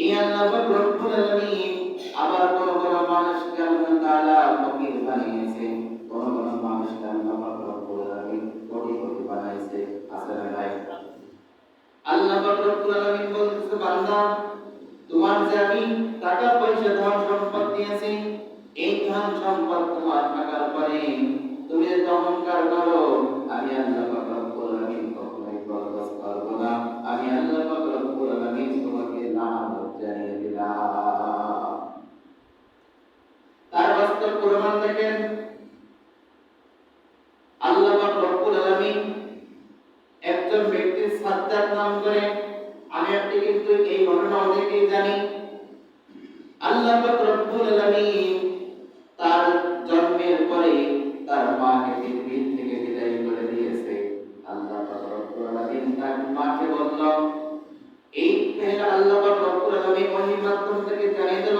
এই আল্লাহ আবার মানুষকে আল্লাহ আল্লাহ আল্লাহ রব্বুল আলামিন তোমার যে আমি টাকা পয়সা ধন সম্পদ দিয়েছি, এই ধন সম্পদ তোমার থাকার পরে তুমি যদি অহংকার করো আমি আল্লাহ জানি। আল্লাহ রব্বুল আলামিন তার জন্মের পরে তার মাকে পৃথিবী থেকে বিদায় করে দিয়েছে। আল্লাহ রব্বুল আলামিন তার মাকে বলল, এই মেয়েটা আল্লাহ রব্বুল আলামিন ওহির মাধ্যম থেকে জানিয়ে দিল।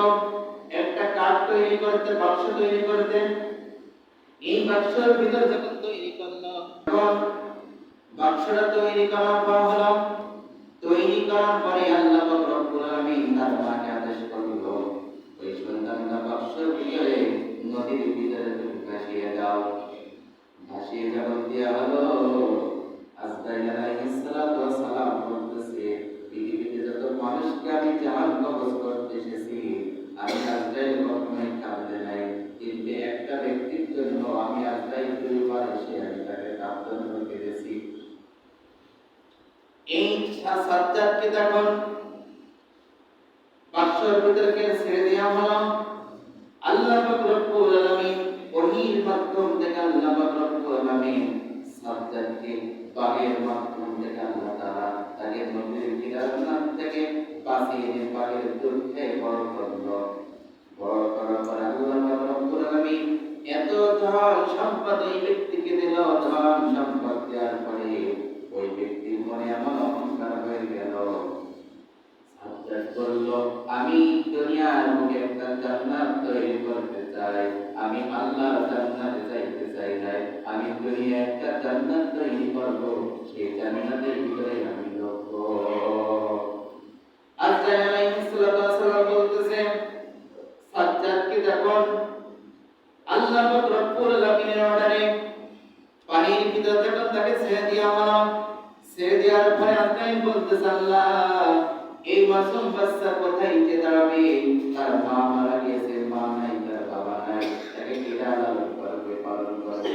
একটা কাঠ তৈরি করতে, বাক্স তৈরি করতে। এই বাক্সের ভিতর যখন তৈরি করল বাক্সটা তৈরি করার পর হলো, তৈরি করার পরে আল্লাহ যখন দেওয়া হলো আজরাইল আলাইহিস সালাতু ওয়াস সালাম বলতেছে, পৃথিবীতে যত মানুষকে আমি জাহান কবজ করতে এসেছি, আমি আজরাইল কখনোই কাঁদতে নাই। কিন্তু একটা ব্যক্তির জন্য আমি আজরাইল দুইবার এসে আমি তাকে কাঁদতে পেরেছি। এই সাজ্জাদকে তখন বাক্সের ভিতরকে বাগের মাধ্যম থেকে আল্লাহ তাআলা তাকে নদীর কিনার থেকে বাঁচিয়ে নিয়ে বাগের দুধে বড় করল। বড় করার পর আল্লাহ রব্বুল আলামিন, এত ধন সম্পদ ওই ব্যক্তিকে দিল, ধন সম্পদ দেওয়ার পরে ওই ব্যক্তির মনে এমন অহংকার হয়ে গেল। আমি দুনিয়ার মুখে একটা জান্নাত তৈরি করতে চাই, আমি আল্লাহর জান্নাতে যাইতে চাই নাই, আমি দুনিয়া একটা জান্নাত তৈরি করব, সেই জান্নাতের ভিতরে আমি আল্লাহ এই মাসুম বাচ্চা কোথায় দাঁড়াবে? তার মা মারা গিয়েছে মা নাই তার বাবা নাই তাকে কেটে লালন করবে পালন করবে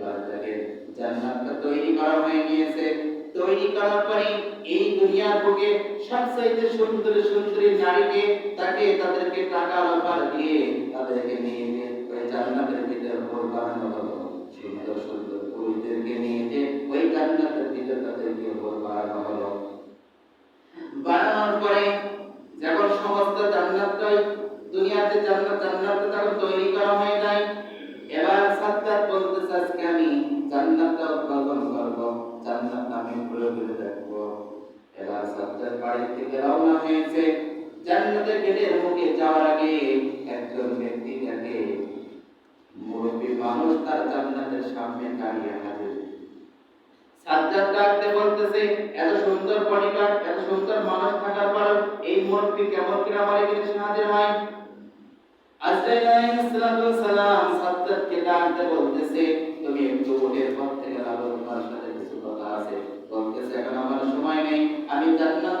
এবার জান্নাতটা তৈরি করা হয়ে গিয়েছে। তৈরি করার পরে এই দুনিয়ার বুকে সবচাইতে সুন্দর সুন্দরী নারীকে তাকে তাদেরকে টাকার অফার দিয়ে তাদেরকে নিয়ে ওই জান্নাতের ভিতরে ভোর বানানো হলো। সুন্দর সুন্দর পুরুষদেরকে নিয়ে যে ওই জান্নাতের ভিতরে তাদেরকে ভোর বানানো হলো। রওনা হয়েছে। জান্নাতের গেটের মুখে যাওয়ার আগে একজন ব্যক্তি তাকে মুরব্বী মানুষ তার জান্নাতের সামনে দাঁড়িয়ে হাজির। সাজ্জাদ ডাকতে বলতেছে, এত সুন্দর পরিবার এত সুন্দর মানুষ থাকার পর এই মুরব্বী কেমন কিনা আমার এখানে হাজির হয়? আজরাইল আলাইহিস সালাম বলতেছে, তুমি বলতেছে, এখন আমার সময় নেই। আমি জান্নাত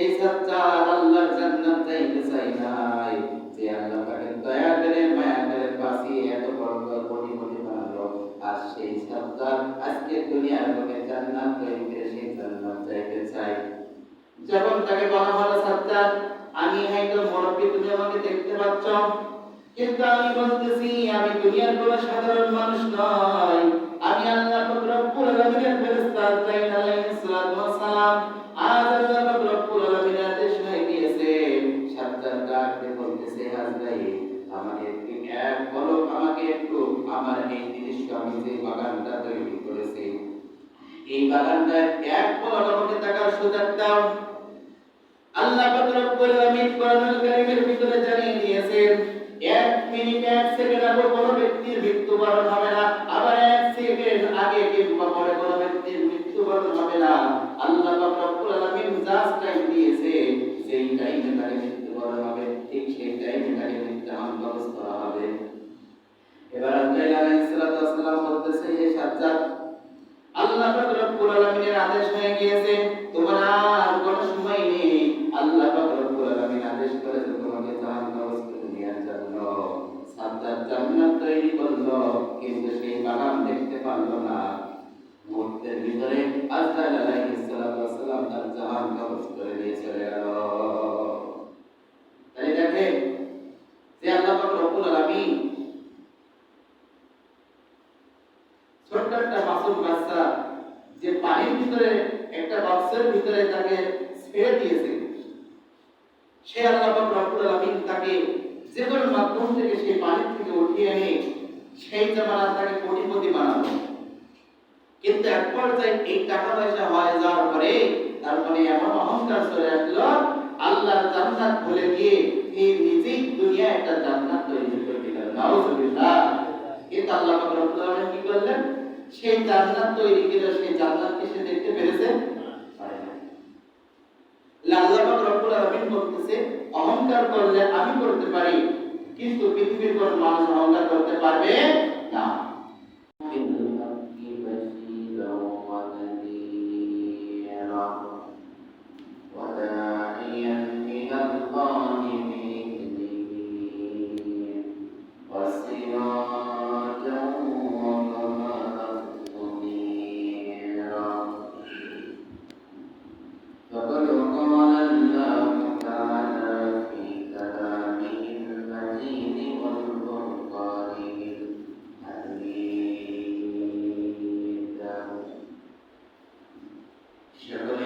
আজকে দুনিয়ার লোকে জান্নাত তৈরি করে সেই জান্নাত চাইতে চাই যখন তাকে বলা হলো সত্তার আমি হয়তো মুরব্বী, তুমি আমাকে দেখতে পাচ্ছ। কিন্তু আমি বলতেছি, আমি দুনিয়ার কোনো সাধারণ মানুষ নয়। আমি আল্লাহ রব্বুল আলামিনের ফেরেশতা তাইন আলাইহিস সালাম এই বাগানটার এক পলক আমাকে তাকার সুযোগ দাও। আল্লাহ পাক রব্বুল আলামিন কোরআনুল কারীমের ভিতরে জানিয়ে দিয়েছেন, এক মিনিট এক সেকেন্ড আগে কোনো ব্যক্তির মৃত্যুবরণ হবে ছোট্ট একটা মাসুম বাচ্চা যে পানির ভিতরে, একটা বক্সের ভিতরে তাকে ছেড়ে দিয়েছে। সে আল্লাহ রব্বুল আলামিন তাকে যে কোনো মাধ্যম থেকে সেই পানি থেকে উঠিয়ে এনে সেই জামানা তাকে কোটিপতি বানালো। কিন্তু এক পর্যায়ে এই টাকা পয়সা হয়ে যাওয়ার পরে তারপরে এমন অহংকার চলে আসলো, আল্লাহর জান্নাত ভুলে গিয়ে এই নিজেই দুনিয়া একটা জান্নাত তৈরি করে দিলেন নাউজুবিল্লাহ। কিন্তু আল্লাহ পাক রব্বুল কি করলেন? সেই জান্নাত তৈরি করে সেই জান্নাতকে সে দেখতে পেরেছে। আল্লাহ পাক রব্বুল বলতেছে, অহংকার করলে আমি করতে পারি কিন্তু পৃথিবীর কোন মানুষ অহংকার করতে পারবে না। Yeah.